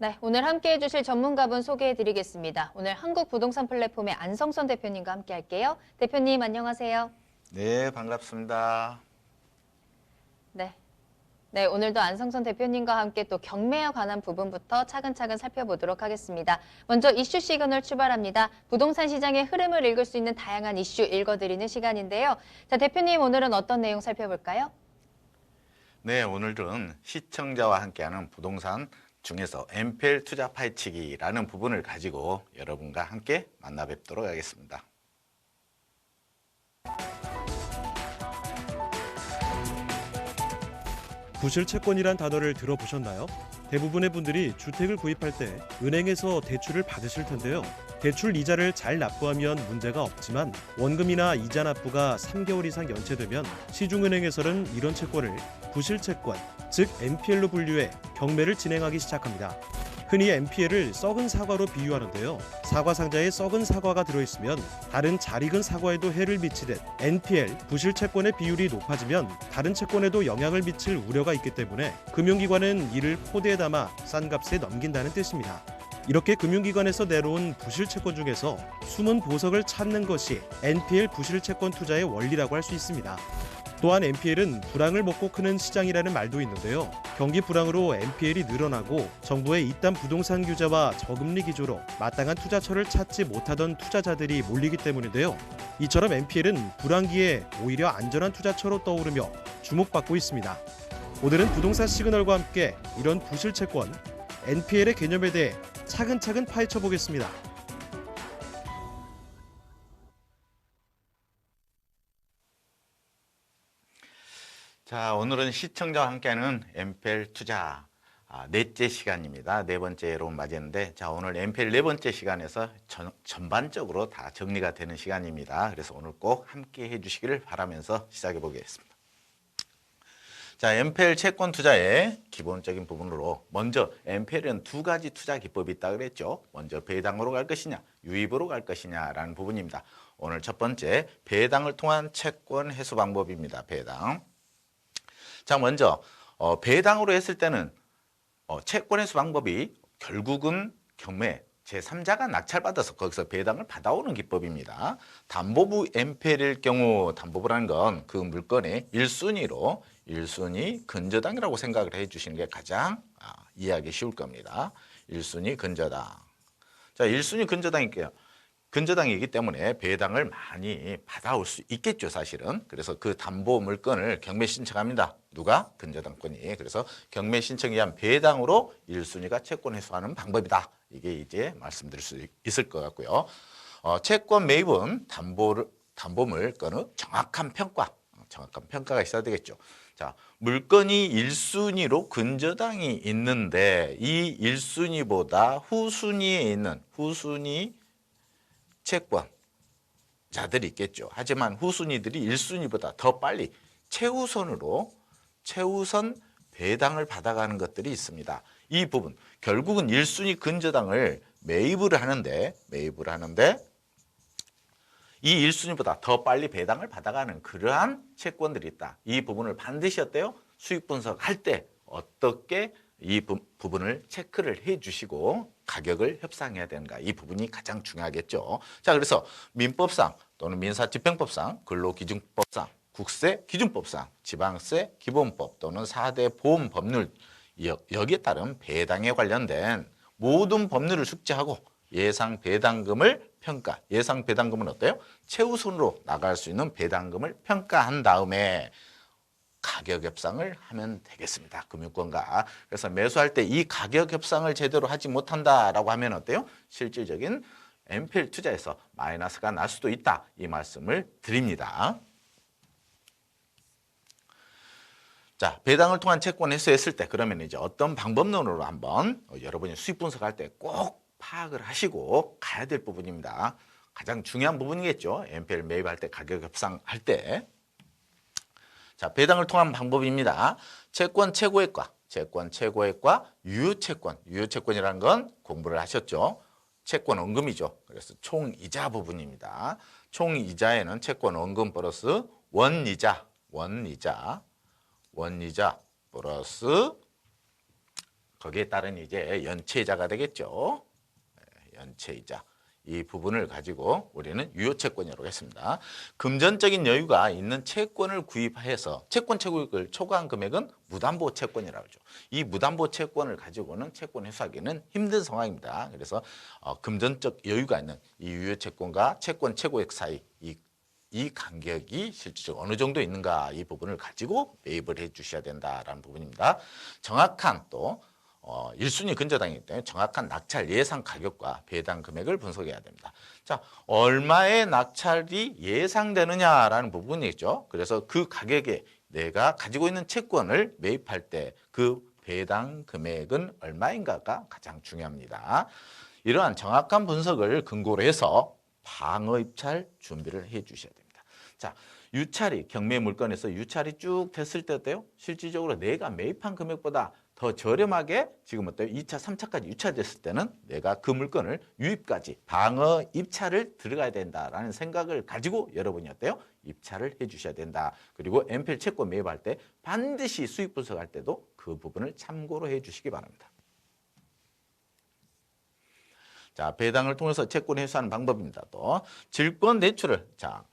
네, 오늘 함께 해주실 전문가분 소개해드리겠습니다. 오늘 한국 부동산 플랫폼의 안성선 대표님과 함께 할게요. 대표님 안녕하세요. 네, 반갑습니다. 네. 네, 오늘도 안성선 대표님과 함께 또 경매에 관한 부분부터 차근차근 살펴보도록 하겠습니다. 먼저 이슈 시그널 출발합니다. 부동산 시장의 흐름을 읽을 수 있는 다양한 이슈 읽어드리는 시간인데요. 자, 대표님 오늘은 어떤 내용 살펴볼까요? 네, 오늘은 시청자와 함께하는 부동산 중에서 MPL 투자 파헤치기라는 부분을 가지고 여러분과 함께 만나 뵙도록 하겠습니다. 부실 채권이란 단어를 들어보셨나요? 대부분의 분들이 주택을 구입할 때 은행에서 대출을 받으실 텐데요. 대출 이자를 잘 납부하면 문제가 없지만 원금이나 이자 납부가 3개월 이상 연체되면 시중은행에서는 이런 채권을 부실 채권, 즉 NPL로 분류해 경매를 진행하기 시작합니다. 흔히 NPL을 썩은 사과로 비유하는데요. 사과 상자에 썩은 사과가 들어있으면 다른 잘 익은 사과에도 해를 미치듯 NPL 부실 채권의 비율이 높아지면 다른 채권에도 영향을 미칠 우려가 있기 때문에 금융기관은 이를 포대에 담아 싼 값에 넘긴다는 뜻입니다. 이렇게 금융기관에서 내놓은 부실 채권 중에서 숨은 보석을 찾는 것이 NPL 부실 채권 투자의 원리라고 할 수 있습니다. 또한 NPL은 불황을 먹고 크는 시장이라는 말도 있는데요. 경기 불황으로 NPL이 늘어나고 정부의 이딴 부동산 규제와 저금리 기조로 마땅한 투자처를 찾지 못하던 투자자들이 몰리기 때문인데요. 이처럼 NPL은 불황기에 오히려 안전한 투자처로 떠오르며 주목받고 있습니다. 오늘은 부동산 시그널과 함께 이런 부실 채권, NPL의 개념에 대해 차근차근 파헤쳐 보겠습니다. 자, 오늘은 시청자와 함께하는 MPL 투자 아, 넷째 시간입니다. 네 번째로 맞이했는데, 자, 오늘 MPL 네 번째 시간에서 전, 전반적으로 다 정리가 되는 시간입니다. 그래서 오늘 꼭 함께 해주시기를 바라면서 시작해 보겠습니다. 자, MPL 채권 투자의 기본적인 부분으로 먼저 MPL은 두 가지 투자 기법이 있다 그랬죠. 먼저 배당으로 갈 것이냐, 유입으로 갈 것이냐라는 부분입니다. 오늘 첫 번째 배당을 통한 채권 회수 방법입니다. 배당. 자, 먼저 어, 배당으로 했을 때는 어, 채권 회수 방법이 결국은 경매 제3자가 낙찰받아서 거기서 배당을 받아오는 기법입니다. 담보부 MPL일 경우 담보부라는 건 그 물건의 1순위로 1순위 근저당이라고 생각을 해 주시는 게 가장 아, 이해하기 쉬울 겁니다. 1순위 근저당. 자, 1순위 근저당일게요. 근저당이기 때문에 배당을 많이 받아올 수 있겠죠, 사실은. 그래서 그 담보 물건을 경매 신청합니다. 누가? 근저당권이. 그래서 경매 신청에 의한 배당으로 1순위가 채권 회수하는 방법이다. 이게 이제 말씀드릴 수 있을 것 같고요. 어, 채권 매입은 담보를, 담보 물 건의 정확한 평가, 정확한 평가가 있어야 되겠죠. 자, 물건이 1순위로 근저당이 있는데 이 1순위보다 후순위에 있는 후순위 채권 자들이 있겠죠. 하지만 후순위들이 1순위보다 더 빨리 최우선으로 최우선 배당을 받아가는 것들이 있습니다. 이 부분 결국은 1순위 근저당을 매입을 하는데 매입을 하는데 이 1순위보다 더 빨리 배당을 받아가는 그러한 채권들이 있다. 이 부분을 반드시 어때요? 수익 분석할 때 어떻게 이 부, 부분을 체크를 해 주시고 가격을 협상해야 되는가 이 부분이 가장 중요하겠죠. 자 그래서 민법상 또는 민사집행법상 근로기준법상 국세 기준법상 지방세 기본법 또는 4대 보험 법률 여- 여기에 따른 배당에 관련된 모든 법률을 숙지하고 예상 배당금을 평가 예상 배당금은 어때요? 최우선으로 나갈 수 있는 배당금을 평가한 다음에 가격 협상을 하면 되겠습니다. 금융권과. 그래서 매수할 때 이 가격 협상을 제대로 하지 못한다라고 하면 어때요? 실질적인 MPL 투자에서 마이너스가 날 수도 있다. 이 말씀을 드립니다. 자, 배당을 통한 채권 회수했을 때 그러면 이제 어떤 방법론으로 한번 여러분이 수익 분석할 때 꼭 파악을 하시고 가야 될 부분입니다. 가장 중요한 부분이겠죠. MPL 매입할 때 가격 협상할 때. 자, 배당을 통한 방법입니다. 채권 최고액과 채권 최고액과 유효채권, 유효채권이라는 건 공부를 하셨죠. 채권 원금이죠. 그래서 총 이자 부분입니다. 총 이자에는 채권 원금 플러스 원이자, 원이자, 원이자 플러스 거기에 따른 이제 연체이자가 되겠죠. 네, 연체이자. 이 부분을 가지고 우리는 유효채권이라고 했습니다. 금전적인 여유가 있는 채권을 구입해서 채권 채권을 초과한 금액은 무담보 채권이라고 하죠. 이 무담보 채권을 가지고는 채권 회수하기는 힘든 상황입니다. 그래서 어, 금전적 여유가 있는 이 유효채권과 채권 최고액 사이 이, 이 간격이 실질적으로 어느 정도 있는가 이 부분을 가지고 매입을 해 주셔야 된다라는 부분입니다. 정확한 또 어, 1순위 근저당이기 때문에 정확한 낙찰 예상 가격과 배당 금액을 분석해야 됩니다. 자, 얼마의 낙찰이 예상되느냐라는 부분이죠. 그래서 그 가격에 내가 가지고 있는 채권을 매입할 때 그 배당 금액은 얼마인가가 가장 중요합니다. 이러한 정확한 분석을 근거로 해서 방어 입찰 준비를 해 주셔야 됩니다. 자, 유찰이 경매 물건에서 유찰이 쭉 됐을 때 어때요? 실질적으로 내가 매입한 금액보다 더 저렴하게 지금 어때요? 2차, 3차까지 유찰됐을 때는 내가 그 물건을 유입까지 방어 입찰을 들어가야 된다라는 생각을 가지고 여러분이 어때요? 입찰을 해 주셔야 된다. 그리고 엠필 채권 매입할 때 반드시 수익 분석할 때도 그 부분을 참고로 해 주시기 바랍니다. 자, 배당을 통해서 채권 회수하는 방법입니다. 또 질권 대출을 자,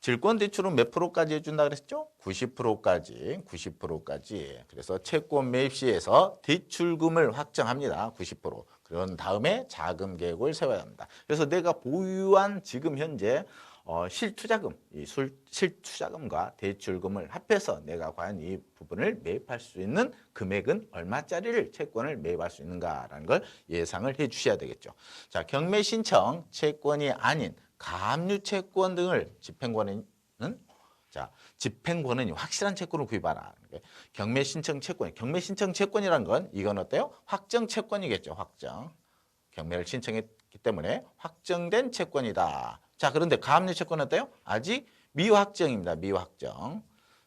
질권 대출은 몇 프로까지 해준다 그랬죠? 90%까지, 90%까지. 그래서 채권 매입 시에서 대출금을 확정합니다. 90%. 그런 다음에 자금 계획을 세워야 합니다. 그래서 내가 보유한 지금 현재 어, 실투자금, 이 술, 실투자금과 대출금을 합해서 내가 과연 이 부분을 매입할 수 있는 금액은 얼마짜리를 채권을 매입할 수 있는가라는 걸 예상을 해 주셔야 되겠죠. 자, 경매 신청 채권이 아닌 가압류 채권 등을 집행권은 자 집행권은 확실한 채권을 구입하라. 경매 신청 채권, 경매 신청 채권이란 건 이건 어때요? 확정 채권이겠죠. 확정. 경매를 신청했기 때문에 확정된 채권이다. 자 그런데 가압류 채권은 어때요? 아직 미확정입니다. 미확정.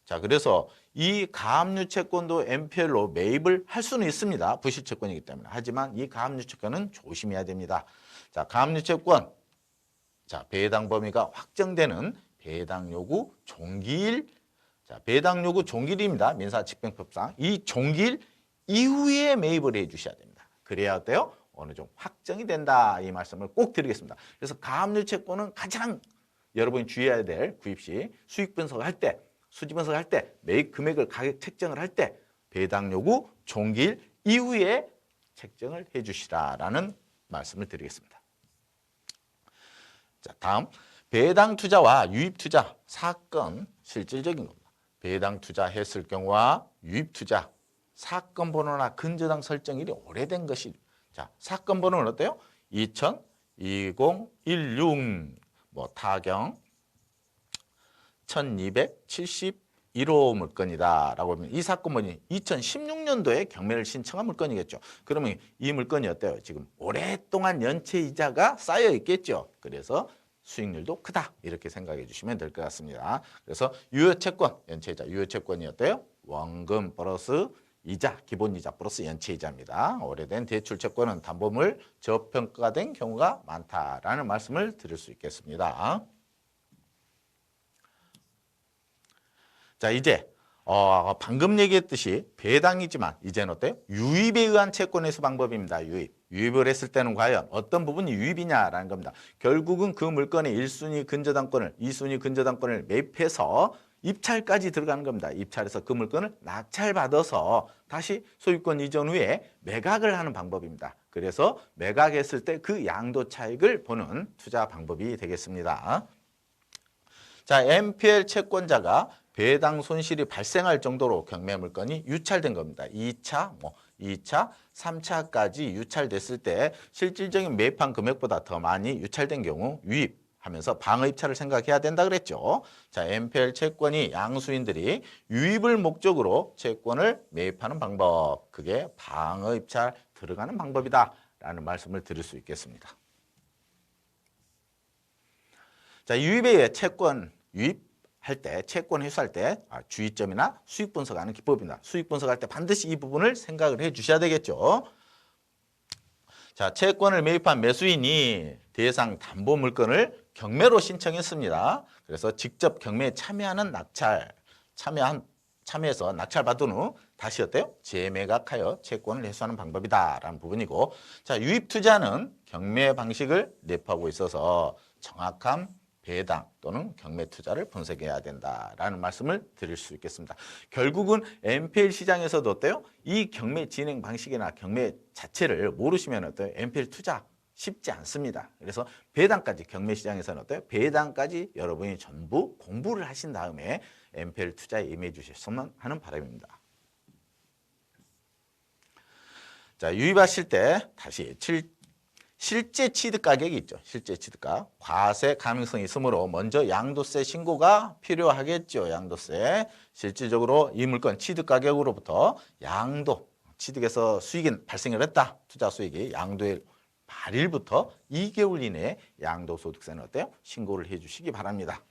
자 그래서 이 가압류 채권도 MPL로 매입을 할 수는 있습니다. 부실 채권이기 때문에. 하지만 이 가압류 채권은 조심해야 됩니다. 자 가압류 채권 자, 배당 범위가 확정되는 배당 요구 종기일 자, 배당 요구 종기일입니다. 민사 집행법상 이 종기일 이후에 매입을 해 주셔야 됩니다. 그래야 어때요? 어느 정도 확정이 된다. 이 말씀을 꼭 드리겠습니다. 그래서 가압류 채권은 가장 여러분이 주의해야 될 구입 시 수익 분석을 할 때, 수지 분석을 할 때, 매입 금액을 가격 책정을 할 때 배당 요구 종기일 이후에 책정을 해 주시라라는 말씀을 드리겠습니다. 자, 다음 배당 투자와 유입 투자 사건 실질적인 겁니다. 배당 투자했을 경우와 유입 투자 사건 번호나 근저당 설정일이 오래된 것이 자, 사건 번호는 어때요? 2000 2016 뭐 타경 1271호 물건이다 라고 하면 이 사건 번이 2016년도에 경매를 신청한 물건이겠죠. 그러면 이 물건이 어때요? 지금 오랫동안 연체 이자가 쌓여 있겠죠. 그래서 수익률도 크다 이렇게 생각해 주시면 될 것 같습니다. 그래서 유효채권 연체이자 유효채권이 어때요? 원금 플러스 이자 기본 이자 플러스 연체이자입니다. 오래된 대출 채권은 담보물 저평가된 경우가 많다라는 말씀을 드릴 수 있겠습니다. 자 이제 어, 방금 얘기했듯이 배당이지만 이제는 어때요? 유입에 의한 채권 회수 방법입니다. 유입. 유입을 했을 때는 과연 어떤 부분이 유입이냐라는 겁니다. 결국은 그 물건의 1순위 근저당권을 2순위 근저당권을 매입해서 입찰까지 들어가는 겁니다. 입찰해서 그 물건을 낙찰받아서 다시 소유권 이전 후에 매각을 하는 방법입니다. 그래서 매각했을 때 그 양도 차익을 보는 투자 방법이 되겠습니다. 자, MPL 채권자가 배당 손실이 발생할 정도로 경매 물건이 유찰된 겁니다. 2차, 뭐 2차, 3차까지 유찰됐을 때 실질적인 매입한 금액보다 더 많이 유찰된 경우 유입 하면서 방어 입찰을 생각해야 된다 그랬죠. 자, MPL 채권이 양수인들이 유입을 목적으로 채권을 매입하는 방법, 그게 방어 입찰 들어가는 방법이다 라는 말씀을 드릴 수 있겠습니다. 자, 유입에 의해 채권 유입 할 때, 채권 회수할 때 아, 주의점이나 수익 분석하는 기법입니다. 수익 분석할 때 반드시 이 부분을 생각을 해 주셔야 되겠죠. 자, 채권을 매입한 매수인이 대상 담보 물건을 경매로 신청했습니다. 그래서 직접 경매에 참여하는 낙찰, 참여한 참여해서 낙찰 받은 후 다시 어때요? 재매각하여 채권을 회수하는 방법이다 라는 부분이고 자 유입 투자는 경매 방식을 내포하고 있어서 정확한 배당 또는 경매 투자를 분석해야 된다라는 말씀을 드릴 수 있겠습니다. 결국은 NPL 시장에서도 어때요? 이 경매 진행 방식이나 경매 자체를 모르시면 어때요? NPL 투자 쉽지 않습니다. 그래서 배당까지 경매시장에서는 어때요? 배당까지 여러분이 전부 공부를 하신 다음에 엠펠 투자에 임해 주셨으면 하는 바람입니다. 자 유입하실 때 다시 7, 실제 취득 가격이 있죠. 실제 취득가. 과세 가능성이 있으므로 먼저 양도세 신고가 필요하겠죠. 양도세. 실질적으로 이 물건 취득 가격으로부터 양도, 취득에서 수익이 발생을 했다. 투자 수익이 양도에 8일부터 2개월 이내에 양도소득세는 어때요? 신고를 해주시기 바랍니다.